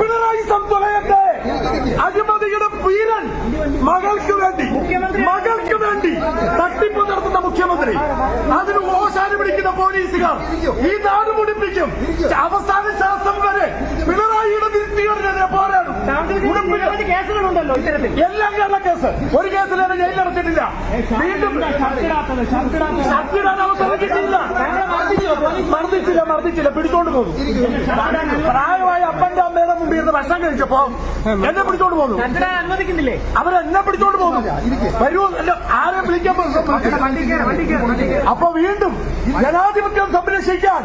പിണറായി സംതുലയത്തെ അഴിമതിയുടെ വീരൻ മകൾക്ക് വേണ്ടി മകൾക്ക് വേണ്ടി തട്ടിപ്പ് നടത്തുന്ന മുഖ്യമന്ത്രി. അതിന് ഓശാന് പിടിക്കുന്ന പോലീസുകാർ ഈ നാട് മുടിപ്പിക്കും. അവസാന ശ്വാസം വരെ പിണറായിയുടെ വിരുത്തിയോടെ പോരാടും. കേസുകളുണ്ടല്ലോ ഇത്തരത്തിൽ. എല്ലാം കേരള കേസ്. ഒരു കേസിൽ ജയിലിലടച്ചിട്ടില്ല വീണ്ടും നടത്തിയിട്ടില്ല. വീണ്ടും അവസരം കിട്ടിയില്ല മർദ്ദിച്ചില്ല മർദ്ദിച്ചില്ല. പിടിച്ചോണ്ട് പോകും. പ്രായമായ അപ്പന്റെ മുമ്പിൽ ഇരുന്ന് ഭക്ഷണം കഴിച്ചപ്പോ എന്നെ പിടിച്ചോണ്ട് പോകുന്നു അനുവദിക്കുന്നില്ലേ? അവരെന്നെ പിടിച്ചോണ്ട് പോകുന്നു വരൂ അല്ല ആരെ വിളിക്കാൻ അപ്പൊ വീണ്ടും ജനാധിപത്യം സംരക്ഷിക്കാൻ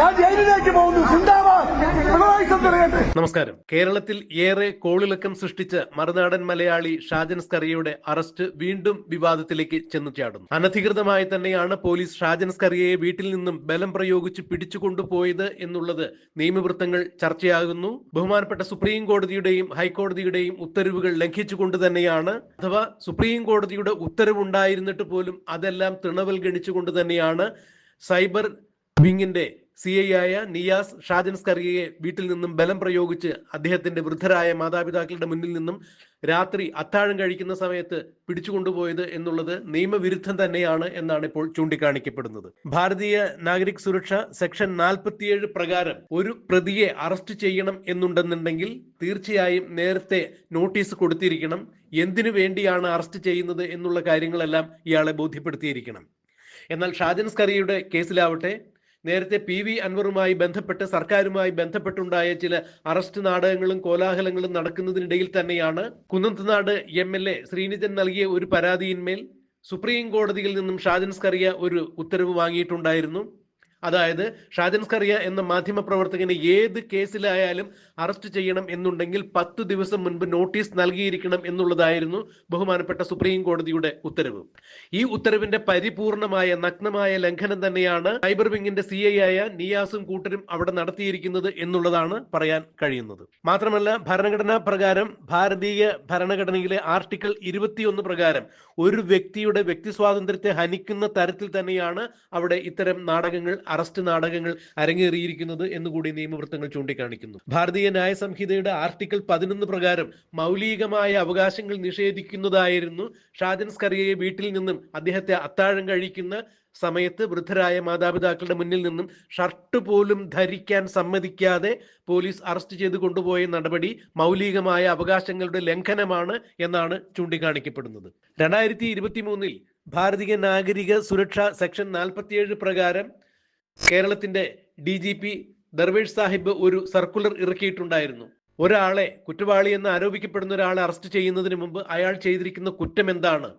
ഞാൻ ജയിലിലേക്ക് പോകുന്നു. സിന്ദാബാദ് നമസ്കാരം. കേരളത്തിൽ ഏറെ കോളിളക്കം സൃഷ്ടിച്ച മറുനാടൻ മലയാളി ഷാജൻ സ്കറിയയുടെ അറസ്റ്റ് വീണ്ടും വിവാദത്തിലേക്ക് ചെന്നു ചാടുന്നു. അനധികൃതമായി തന്നെയാണ് പോലീസ് ഷാജൻ സ്കറിയയെ വീട്ടിൽ നിന്നും ബലം പ്രയോഗിച്ച് പിടിച്ചുകൊണ്ടുപോയത് എന്നുള്ളത് നിയമവൃത്തങ്ങൾ ചർച്ചയാകുന്നു. ബഹുമാനപ്പെട്ട സുപ്രീം കോടതിയുടെയും ഹൈക്കോടതിയുടെയും ഉത്തരവുകൾ ലംഘിച്ചുകൊണ്ട് തന്നെയാണ് അഥവാ സുപ്രീം കോടതിയുടെ ഉത്തരവുണ്ടായിരുന്നിട്ട് പോലും അതെല്ലാം തിണവൽ ഗണിച്ചുകൊണ്ട് തന്നെയാണ് സൈബർ വിങ്ങിന്റെ സി ഐ ആയ നിയാസ് ഷാജൻസ്കറിയെ വീട്ടിൽ നിന്നും ബലം പ്രയോഗിച്ച് അദ്ദേഹത്തിന്റെ വൃദ്ധരായ മാതാപിതാക്കളുടെ മുന്നിൽ നിന്നും രാത്രി അത്താഴം കഴിക്കുന്ന സമയത്ത് പിടിച്ചുകൊണ്ടുപോയത് എന്നുള്ളത് നിയമവിരുദ്ധം തന്നെയാണ് എന്നാണ് ഇപ്പോൾ ചൂണ്ടിക്കാണിക്കപ്പെടുന്നത്. ഭാരതീയ നാഗരിക് സുരക്ഷ സെക്ഷൻ നാൽപ്പത്തിയേഴ് പ്രകാരം ഒരു പ്രതിയെ അറസ്റ്റ് ചെയ്യണം എന്നുണ്ടെന്നുണ്ടെങ്കിൽ തീർച്ചയായും നേരത്തെ നോട്ടീസ് കൊടുത്തിരിക്കണം. എന്തിനു വേണ്ടിയാണ് അറസ്റ്റ് ചെയ്യുന്നത് എന്നുള്ള കാര്യങ്ങളെല്ലാം ഇയാളെ ബോധ്യപ്പെടുത്തിയിരിക്കണം. എന്നാൽ ഷാജൻ സ്കറിയുടെ കേസിലാവട്ടെ നേരത്തെ പി വി അൻവറുമായി ബന്ധപ്പെട്ട് സർക്കാരുമായി ബന്ധപ്പെട്ടുണ്ടായ ചില അറസ്റ്റ് നാടകങ്ങളും കോലാഹലങ്ങളും നടക്കുന്നതിനിടയിൽ തന്നെയാണ് കുന്നത്തുനാട് എം എൽ എ നൽകിയ ഒരു പരാതിയിന്മേൽ സുപ്രീം കോടതിയിൽ നിന്നും ഷാജൻസ് കറിയ ഒരു ഉത്തരവ് വാങ്ങിയിട്ടുണ്ടായിരുന്നു. അതായത് ഷാജൻ സ്കറിയ എന്ന മാധ്യമ പ്രവർത്തകനെ ഏത് കേസിലായാലും അറസ്റ്റ് ചെയ്യണം എന്നുണ്ടെങ്കിൽ പത്ത് ദിവസം മുൻപ് നോട്ടീസ് നൽകിയിരിക്കണം എന്നുള്ളതായിരുന്നു ബഹുമാനപ്പെട്ട സുപ്രീം കോടതിയുടെ ഉത്തരവ്. ഈ ഉത്തരവിന്റെ പരിപൂർണമായ നഗ്നമായ ലംഘനം തന്നെയാണ് സൈബർ വിങ്ങിന്റെ സി ഐ ആയ നിയാസും കൂട്ടരും അവിടെ നടത്തിയിരിക്കുന്നത് എന്നുള്ളതാണ് പറയാൻ കഴിയുന്നത്. മാത്രമല്ല ഭരണഘടനാ പ്രകാരം ഭാരതീയ ഭരണഘടനയിലെ ആർട്ടിക്കിൾ ഇരുപത്തിയൊന്ന് പ്രകാരം ഒരു വ്യക്തിയുടെ വ്യക്തി സ്വാതന്ത്ര്യത്തെ ഹനിക്കുന്ന തരത്തിൽ തന്നെയാണ് അവിടെ ഇത്തരം നാടകങ്ങൾ അറസ്റ്റ് നാടകങ്ങൾ അരങ്ങേറിയിരിക്കുന്നത് എന്നുകൂടി നിയമവൃത്തങ്ങൾ ചൂണ്ടിക്കാണിക്കുന്നു. ഭാരതീയ ന്യായ സംഹിതയുടെ ആർട്ടിക്കിൾ പതിനൊന്ന് പ്രകാരം മൗലികമായ അവകാശങ്ങൾ നിഷേധിക്കുന്നതായിരുന്നു ഷാജൻ സ്കറിയയെ വീട്ടിൽ നിന്നും അദ്ദേഹത്തെ അത്താഴം കഴിക്കുന്ന സമയത്ത് വൃദ്ധരായ മാതാപിതാക്കളുടെ മുന്നിൽ നിന്നും ഷർട്ട് പോലും ധരിക്കാൻ സമ്മതിക്കാതെ പോലീസ് അറസ്റ്റ് ചെയ്ത് കൊണ്ടുപോയ നടപടി മൗലികമായ അവകാശങ്ങളുടെ ലംഘനമാണ് എന്നാണ് ചൂണ്ടിക്കാണിക്കപ്പെടുന്നത്. രണ്ടായിരത്തി ഇരുപത്തി മൂന്നിൽ ഭാരതീയ നാഗരിക സുരക്ഷ സെക്ഷൻ നാൽപ്പത്തിയേഴ് പ്രകാരം കേരളത്തിന്റെ D G P Darvesh Sahib ഒരു സർക്കുലർ ഇറക്കിയിട്ടുണ്ടായിരുന്നു. ഒരാളെ കുറ്റവാളി എന്ന് ആരോപിക്കപ്പെടുന്ന ഒരാളെ അറസ്റ്റ് ചെയ്യുന്നതിന് മുമ്പ് അയാൾ ചെയ്തിരിക്കുന്ന കുറ്റം എന്താണ്?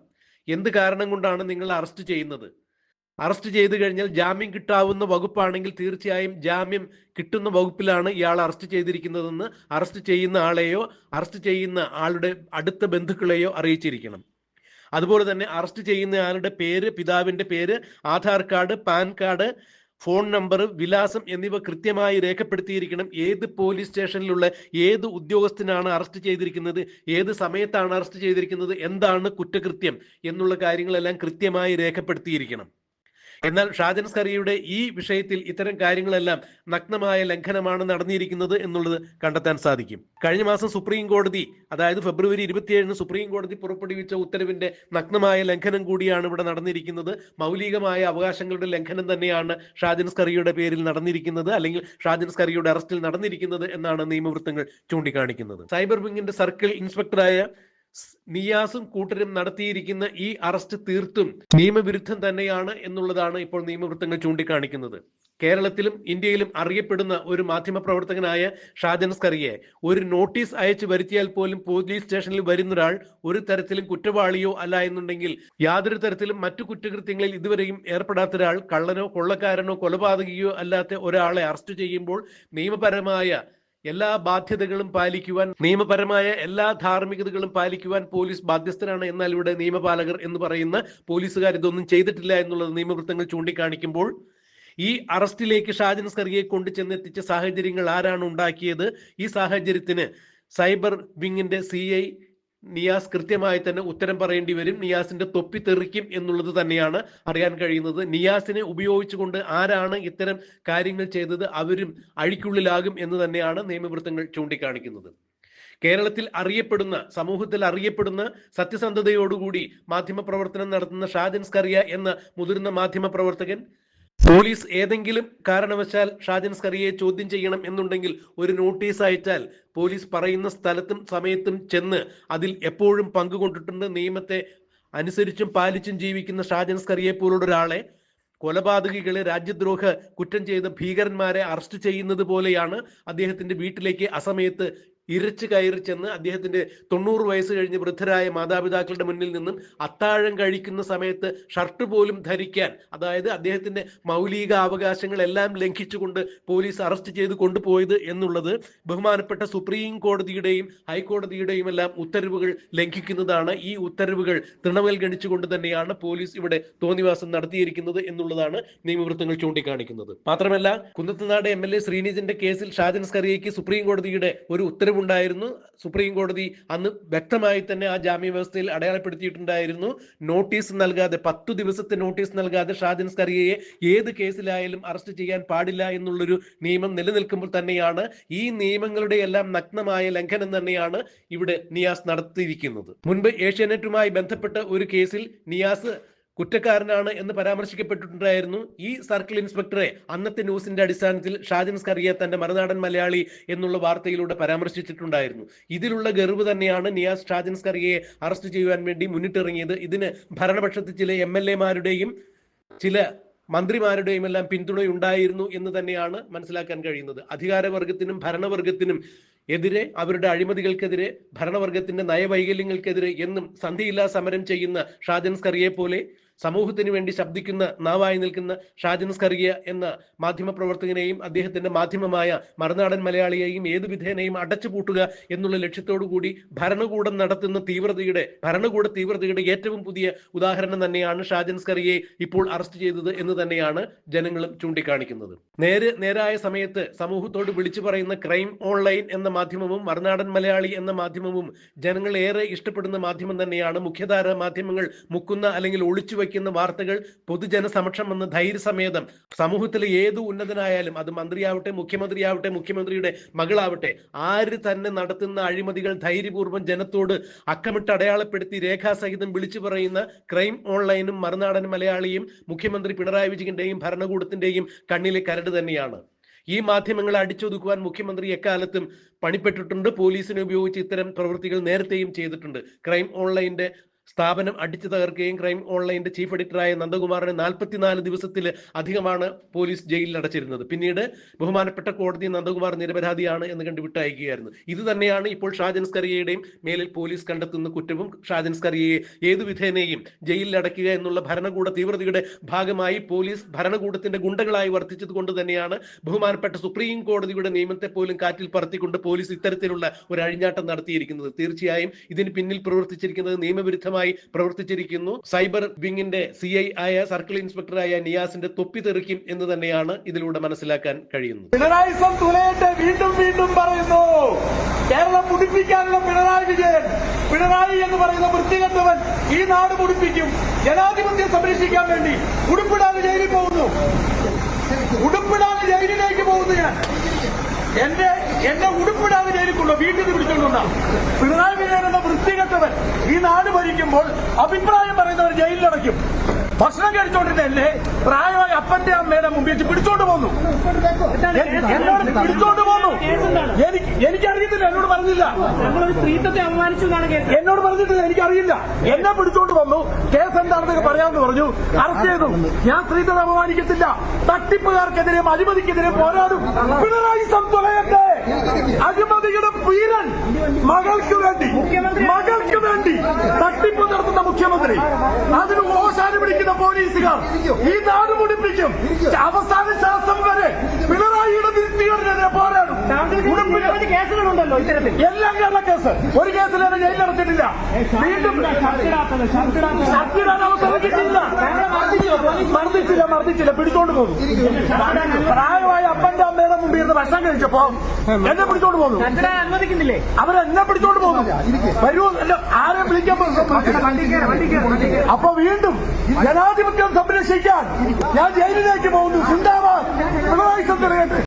എന്ത് കാരണം കൊണ്ടാണ് നിങ്ങൾ അറസ്റ്റ് ചെയ്യുന്നത്? അറസ്റ്റ് ചെയ്തു കഴിഞ്ഞാൽ ജാമ്യം കിട്ടാവുന്ന വകുപ്പാണെങ്കിൽ തീർച്ചയായും ജാമ്യം കിട്ടുന്ന വകുപ്പിലാണ് ഇയാൾ അറസ്റ്റ് ചെയ്തിരിക്കുന്നതെന്ന് അറസ്റ്റ് ചെയ്യുന്ന ആളെയോ അറസ്റ്റ് ചെയ്യുന്ന ആളുടെ അടുത്ത ബന്ധുക്കളെയോ അറിയിച്ചിരിക്കണം. അതുപോലെ തന്നെ അറസ്റ്റ് ചെയ്യുന്ന ആളുടെ പേര് പിതാവിന്റെ പേര് Aadhaar card PAN card phone number വിലാസം എന്നിവ കൃത്യമായി രേഖപ്പെടുത്തിയിരിക്കണം. ഏത് പോലീസ് സ്റ്റേഷനിലുള്ള ഏത് ഉദ്യോഗസ്ഥനാണ് അറസ്റ്റ് ചെയ്തിരിക്കുന്നത് ഏത് സമയത്താണ് അറസ്റ്റ് ചെയ്തിരിക്കുന്നത് എന്താണ് കുറ്റകൃത്യം എന്നുള്ള കാര്യങ്ങളെല്ലാം കൃത്യമായി രേഖപ്പെടുത്തിയിരിക്കണം. എന്നാൽ ഷാജൻ സ്കറിയുടെ ഈ വിഷയത്തിൽ ഇത്തരം കാര്യങ്ങളെല്ലാം നഗ്നമായ ലംഘനമാണ് നടന്നിരിക്കുന്നത് എന്നുള്ളത് കണ്ടെത്താൻ സാധിക്കും. കഴിഞ്ഞ മാസം സുപ്രീം കോടതി അതായത് ഫെബ്രുവരി ഇരുപത്തിയേഴിന് സുപ്രീം കോടതി പുറപ്പെടുവിച്ച ഉത്തരവിന്റെ നഗ്നമായ ലംഘനം കൂടിയാണ് ഇവിടെ നടന്നിരിക്കുന്നത്. മൗലികമായ അവകാശങ്ങളുടെ ലംഘനം തന്നെയാണ് ഷാജൻ സ്കറിയുടെ പേരിൽ നടന്നിരിക്കുന്നത് അല്ലെങ്കിൽ ഷാജൻ സ്കറിയുടെ അറസ്റ്റിൽ നടന്നിരിക്കുന്നത് എന്നാണ് നിയമവൃത്തങ്ങൾ ചൂണ്ടിക്കാണിക്കുന്നത്. സൈബർ വിങ്ങിന്റെ സർക്കിൾ ഇൻസ്പെക്ടറായ നിയാസും കൂട്ടരും നടത്തിയിരിക്കുന്ന ഈ അറസ്റ്റ് തീർത്തും നിയമവിരുദ്ധം തന്നെയാണ് എന്നുള്ളതാണ് ഇപ്പോൾ നിയമവൃത്തങ്ങൾ ചൂണ്ടിക്കാണിക്കുന്നത്. കേരളത്തിലും ഇന്ത്യയിലും അറിയപ്പെടുന്ന ഒരു മാധ്യമപ്രവർത്തകനായ ഷാജൻ സ്കറിയെ ഒരു നോട്ടീസ് അയച്ചു വരുത്തിയാൽ പോലും പോലീസ് സ്റ്റേഷനിൽ വരുന്ന ഒരാൾ ഒരു തരത്തിലും കുറ്റവാളിയോ അല്ല എന്നുണ്ടെങ്കിൽ യാതൊരു തരത്തിലും മറ്റു കുറ്റകൃത്യങ്ങളിൽ ഇതുവരെയും ഏർപ്പെടാത്ത ഒരാൾ കള്ളനോ കൊള്ളക്കാരനോ കൊലപാതകിയോ അല്ലാത്ത ഒരാളെ അറസ്റ്റ് ചെയ്യുമ്പോൾ നിയമപരമായ എല്ലാ ബാധ്യതകളും പാലിക്കുവാൻ നിയമപരമായ എല്ലാ ധാർമ്മികതകളും പാലിക്കുവാൻ പോലീസ് ബാധ്യസ്ഥരാണ് എന്നാൽ ഇവിടെ നിയമപാലകർ എന്ന് പറയുന്ന പോലീസുകാർ ഇതൊന്നും ചെയ്തിട്ടില്ല എന്നുള്ളത് നിയമവൃത്തങ്ങൾ ചൂണ്ടിക്കാണിക്കുമ്പോൾ ഈ അറസ്റ്റിലേക്ക് ഷാജൻ സ്കറിയെ കൊണ്ട് ചെന്നെത്തിച്ച സാഹചര്യങ്ങൾ ആരാണ് ഉണ്ടാക്കിയത്? ഈ സാഹചര്യത്തിന് സൈബർ വിങ്ങിന്റെ സി നിയാസ് കൃത്യമായി തന്നെ ഉത്തരം പറയേണ്ടി വരും. നിയാസിന്റെ തൊപ്പി തെറിക്കും എന്നുള്ളത് തന്നെയാണ് അറിയാൻ കഴിയുന്നത്. നിയാസിനെ ഉപയോഗിച്ചുകൊണ്ട് ആരാണ് ഇത്തരം കാര്യങ്ങൾ ചെയ്തത്? അവരും അഴിക്കുള്ളിലാകും എന്ന് തന്നെയാണ് നിയമവൃത്തങ്ങൾ ചൂണ്ടിക്കാണിക്കുന്നത്. കേരളത്തിൽ അറിയപ്പെടുന്ന സമൂഹത്തിൽ അറിയപ്പെടുന്ന സത്യസന്ധതയോടുകൂടി മാധ്യമപ്രവർത്തനം നടത്തുന്ന ഷാജൻ സ്കറിയ എന്ന മുതിർന്ന മാധ്യമപ്രവർത്തകൻ പോലീസ് ഏതെങ്കിലും കാരണവശാൽ ഷാജൻ സ്കറിയെ ചോദ്യം ചെയ്യണം എന്നുണ്ടെങ്കിൽ ഒരു നോട്ടീസ് അയച്ചാൽ പോലീസ് പറയുന്ന സ്ഥലത്തും സമയത്തും ചെന്ന് അതിൽ എപ്പോഴും പങ്കുകൊണ്ടിട്ടുണ്ട്. നിയമത്തെ അനുസരിച്ചും പാലിച്ചും ജീവിക്കുന്ന ഷാജൻ സ്കറിയെ പോലുള്ള ഒരാളെ കൊലപാതകികളെ രാജ്യദ്രോഹ കുറ്റം ചെയ്ത ഭീകരന്മാരെ അറസ്റ്റ് ചെയ്യുന്നത് പോലെയാണ് അദ്ദേഹത്തിന്റെ വീട്ടിലേക്ക് അസമയത്ത് ഇരച്ചു കയറി ചെന്ന് അദ്ദേഹത്തിന്റെ തൊണ്ണൂറ് വയസ്സ് കഴിഞ്ഞ് വൃദ്ധരായ മാതാപിതാക്കളുടെ മുന്നിൽ നിന്നും അത്താഴം കഴിക്കുന്ന സമയത്ത് ഷർട്ട് പോലും ധരിക്കാൻ അതായത് അദ്ദേഹത്തിന്റെ മൗലിക അവകാശങ്ങളെല്ലാം ലംഘിച്ചുകൊണ്ട് പോലീസ് അറസ്റ്റ് ചെയ്ത് കൊണ്ടുപോയത് എന്നുള്ളത് ബഹുമാനപ്പെട്ട സുപ്രീം കോടതിയുടെയും ഹൈക്കോടതിയുടെയും എല്ലാം ഉത്തരവുകൾ ലംഘിക്കുന്നതാണ്. ഈ ഉത്തരവുകൾ തൃണവൽഗണിച്ചുകൊണ്ട് തന്നെയാണ് പോലീസ് ഇവിടെ തോന്നിവാസം നടത്തിയിരിക്കുന്നത് എന്നുള്ളതാണ് നിയമവൃത്തങ്ങൾ ചൂണ്ടിക്കാണിക്കുന്നത്. മാത്രമല്ല കുന്നത്തനാട് എം എൽ എ ശ്രീനിജിന്റെ കേസിൽ ഷാജൻ സ്കറിയയ്ക്ക് സുപ്രീം കോടതിയുടെ ഒരു ഉത്തരവുണ്ടായിരുന്നു. സുപ്രീം കോടതി അന്ന് വ്യക്തമായി തന്നെ ആ ജാമ്യ വ്യവസ്ഥയിൽ അടയാളപ്പെടുത്തിയിട്ടുണ്ടായിരുന്നു. നോട്ടീസ് നൽകാതെ പത്തു ദിവസത്തെ നോട്ടീസ് നൽകാതെ ഷാജൻ സ്കറിയയെ ഏത് കേസിലായാലും അറസ്റ്റ് ചെയ്യാൻ പാടില്ല എന്നുള്ളൊരു നിയമം നിലനിൽക്കുമ്പോൾ തന്നെയാണ് ഈ നിയമങ്ങളുടെ എല്ലാം നഗ്നമായ ലംഘനം തന്നെയാണ് ഇവിടെ നിയാസ് നടത്തിയിരിക്കുന്നത്. മുൻപ് ഏഷ്യാനെറ്റുമായി ബന്ധപ്പെട്ട ഒരു കേസിൽ നിയാസ് കുറ്റക്കാരനാണ് എന്ന് പരാമർശിക്കപ്പെട്ടിട്ടുണ്ടായിരുന്നു ഈ സർക്കിൾ ഇൻസ്പെക്ടറെ. അന്നത്തെ ന്യൂസിന്റെ അടിസ്ഥാനത്തിൽ ഷാജൻ സ്കറിയ തന്റെ മറുനാടൻ മലയാളി എന്നുള്ള വാർത്തയിലൂടെ പരാമർശിച്ചിട്ടുണ്ടായിരുന്നു. ഇതിലുള്ള ഗർവ് തന്നെയാണ് നിയാസ് ഷാജൻ സ്കറിയയെ അറസ്റ്റ് ചെയ്യുവാൻ വേണ്ടി മുന്നിട്ടിറങ്ങിയത്. ഇതിന് ഭരണപക്ഷത്ത് ചില എം എൽ എമാരുടെയും ചില മന്ത്രിമാരുടെയും എല്ലാം പിന്തുണയുണ്ടായിരുന്നു എന്ന് തന്നെയാണ് മനസ്സിലാക്കാൻ കഴിയുന്നത്. അധികാരവർഗത്തിനും ഭരണവർഗത്തിനും എതിരെ അവരുടെ അഴിമതികൾക്കെതിരെ ഭരണവർഗത്തിന്റെ നയവൈകല്യങ്ങൾക്കെതിരെ എന്നും സന്ധിയില്ലാ സമരം ചെയ്യുന്ന ഷാജൻ സ്കറിയെ പോലെ സമൂഹത്തിന് വേണ്ടി ശബ്ദിക്കുന്ന നാവായി നിൽക്കുന്ന ഷാജൻ സ്കറിയ എന്ന മാധ്യമപ്രവർത്തകനെയും അദ്ദേഹത്തിന്റെ മാധ്യമമായ മറുനാടൻ മലയാളിയെയും ഏതു വിധേനയും അടച്ചുപൂട്ടുക എന്നുള്ള ലക്ഷ്യത്തോടു കൂടി ഭരണകൂടം നടത്തുന്ന തീവ്രതയുടെ ഭരണകൂട തീവ്രതയുടെ ഏറ്റവും പുതിയ ഉദാഹരണം തന്നെയാണ് ഷാജൻ സ്കറിയെ ഇപ്പോൾ അറസ്റ്റ് ചെയ്തത് എന്ന് തന്നെയാണ് ജനങ്ങളും ചൂണ്ടിക്കാണിക്കുന്നത്. നേര് നേരായ സമയത്ത് സമൂഹത്തോട് വിളിച്ചു പറയുന്ന ക്രൈം ഓൺലൈൻ എന്ന മാധ്യമവും മറുനാടൻ മലയാളി എന്ന മാധ്യമവും ജനങ്ങൾ ഏറെ ഇഷ്ടപ്പെടുന്ന മാധ്യമം തന്നെയാണ്. മുഖ്യധാര മാധ്യമങ്ങൾ മുക്കുന്ന അല്ലെങ്കിൽ ഒളിച്ചു വയ്ക്കുന്ന വാർത്തകൾ പൊതുജന സമക്ഷം വന്ന് ധൈര്യസമേതം. സമൂഹത്തിലെ ഏത് ഉന്നതനായാലും അത് മന്ത്രിയാവട്ടെ മുഖ്യമന്ത്രിയാവട്ടെ മുഖ്യമന്ത്രിയുടെ മകളാവട്ടെ ആര് തന്നെ നടത്തുന്ന അഴിമതികൾ ധൈര്യപൂർവം ജനത്തോട് അക്കമിട്ട് അടയാളപ്പെടുത്തി രേഖാസഹിതം വിളിച്ചു പറയുന്ന ക്രൈം ഓൺലൈനും മറുനാടൻ മലയാളിയും മുഖ്യമന്ത്രി പിണറായി വിജയന്റെയും ഭരണകൂടത്തിന്റെയും കണ്ണിലെ കരട് തന്നെയാണ്. ഈ മാധ്യമങ്ങളെ അടിച്ചൊതുക്കുവാൻ മുഖ്യമന്ത്രി എക്കാലത്തും പണിപ്പെട്ടിട്ടുണ്ട്. പോലീസിനെ ഉപയോഗിച്ച് ഇത്തരം പ്രവൃത്തികൾ നേരത്തെയും ചെയ്തിട്ടുണ്ട്. ക്രൈം ഓൺലൈന്റെ സ്ഥാപനം അടിച്ചു തകർക്കുകയും ക്രൈം ഓൺലൈന്റെ ചീഫ് എഡിറ്ററായ നന്ദകുമാറിനെ നാൽപ്പത്തിനാല് ദിവസത്തിൽ അധികമാണ് പോലീസ് ജയിലിൽ അടച്ചിരുന്നത്. പിന്നീട് ബഹുമാനപ്പെട്ട കോടതി നന്ദകുമാർ നിരപരാധിയാണ് എന്ന് കണ്ട് വിട്ടയക്കുകയായിരുന്നു ഇത് തന്നെയാണ് ഇപ്പോൾ ഷാജൻ സ്കറിയയുടെയും മേലിൽ പോലീസ് കണ്ടെത്തുന്ന കുറ്റവും ഷാജൻ സ്കറിയയെ ഏതു വിധേനയും ജയിലിൽ അടയ്ക്കുക എന്നുള്ള ഭരണകൂട തീവ്രതയുടെ ഭാഗമായി പോലീസ് ഭരണകൂടത്തിന്റെ ഗുണ്ടകളായി വർത്തിച്ചത് കൊണ്ട് തന്നെയാണ് ബഹുമാനപ്പെട്ട സുപ്രീം കോടതിയുടെ നിയമത്തെ പോലും കാറ്റിൽ പറത്തിക്കൊണ്ട് പോലീസ് ഇത്തരത്തിലുള്ള ഒരു അഴിഞ്ഞാട്ടം നടത്തിയിരിക്കുന്നത്. തീർച്ചയായും ഇതിന് പിന്നിൽ പ്രവർത്തിച്ചിരിക്കുന്നത് നിയമവിരുദ്ധമായി പ്രവർത്തിച്ചിരിക്കുന്നു. സൈബർ വിങ്ങിന്റെ സി ഐ ആയ സർക്കിൾ ഇൻസ്പെക്ടറായ നിയാസിന്റെ തൊപ്പി തെറിക്കും എന്ന് തന്നെയാണ് ഇതിലൂടെ മനസ്സിലാക്കാൻ കഴിയുന്നത്. പിണറായി വീണ്ടും വീണ്ടും പറയുന്നു. കേരളം മുടിപ്പിക്കാനുള്ള പിണറായി വിജയൻ. പിണറായി എന്ന് പറയുന്ന വൃത്തികെട്ടവൻ ഈ നാട് മുടിപ്പിക്കും. ജനാധിപത്യം സംരക്ഷിക്കാൻ വേണ്ടി ഉടുപ്പിടാതെ ജയിലിൽ പോകുന്നു. ഉടുപ്പിടാതെ ജയിലിലേക്ക് പോകുന്നു ഞാൻ. എന്റെ എന്നെ ഉടുപ്പിടാതെ ജയിലിൽ കൊണ്ടു വീട്ടിൽ നിന്ന് പിടിച്ചോണ്ടുണ്ടാ പിണറായി വിജയൻ എന്ന വൃത്തികെട്ടവൻ ഈ നാട് ഭരിക്കുമ്പോൾ അഭിപ്രായം പറയുന്നവർ ജയിലിലടയ്ക്കും ഭക്ഷണം കഴിച്ചോണ്ടിരുന്നല്ലേ പ്രായമായ അപ്പന്റെ അമ്മയുടെ മുമ്പിൽ വെച്ച് പിടിച്ചോണ്ട് പോന്നു. എന്നോട് പിടിച്ചോണ്ട് പോന്നു? എനിക്ക് എനിക്കറിയത്തില്ല എന്നോട് പറഞ്ഞില്ല. സ്ത്രീത്വത്തെ അപമാനിച്ചു എന്നോട് പറഞ്ഞിട്ടില്ല എനിക്കറിയില്ല. എന്നെ പിടിച്ചോണ്ട് വന്നു. കേസ് എന്താണെന്നൊക്കെ പറയാമെന്ന് പറഞ്ഞു. അറസ്റ്റ് ചെയ്തു. ഞാൻ സ്ത്രീത്വത്തെ അപമാനിക്കത്തില്ല. തട്ടിപ്പുകാർക്കെതിരെ അഴിമതിക്കെതിരെ പോരാടും. പിണറായി സംതുലയട്ടെ അഴിമതിയുടെ പീരൻ മകൾക്ക് വേണ്ടി മകൾക്ക് വേണ്ടി തട്ടിപ്പ് നടത്തുന്ന മുഖ്യമന്ത്രി. അതിന് ഓശാന പിടിക്കുന്ന പോലീസുകാർ ഈ നാട് മുടിപ്പിക്കും. അവസാന ശ്വാസം വരെ പിണറായിയുടെ താങ്കൾക്ക് നിരവധി കേസുകളുണ്ടല്ലോ ഇത്തരത്തിൽ. എല്ലാം കേരള കേസ്. ഒരു കേസിലേറെ ജയിലിൽ അടച്ചിട്ടില്ല വീണ്ടും ഷർട്ടിടാത്തത് ഷർട്ടിടാത്തത് ഷർട്ടിടാൻ അവസരം കിട്ടിയില്ല മർദ്ദിച്ചില്ല മർദ്ദിച്ചില്ല. പിടിച്ചോണ്ട് പോകും പ്രായമായ അപ്പന്റെ അമ്മയുടെ മുമ്പിൽ ഇരുന്ന് ഭക്ഷണം കഴിച്ചപ്പോ എന്നെ പിടിച്ചോണ്ട് പോകുന്നു. അനുവദിക്കുന്നില്ലേ? അവരെന്നെ പിടിച്ചോണ്ട് പോകുന്നു. വരൂ ആരെ വിളിക്കാൻ അപ്പൊ വീണ്ടും ജനാധിപത്യം സംരക്ഷിക്കാൻ ഞാൻ ജയിലിലേക്ക് പോകുന്നു. സിന്ദാബാദ് പിണറായി സന്ദ്രകട്ടെ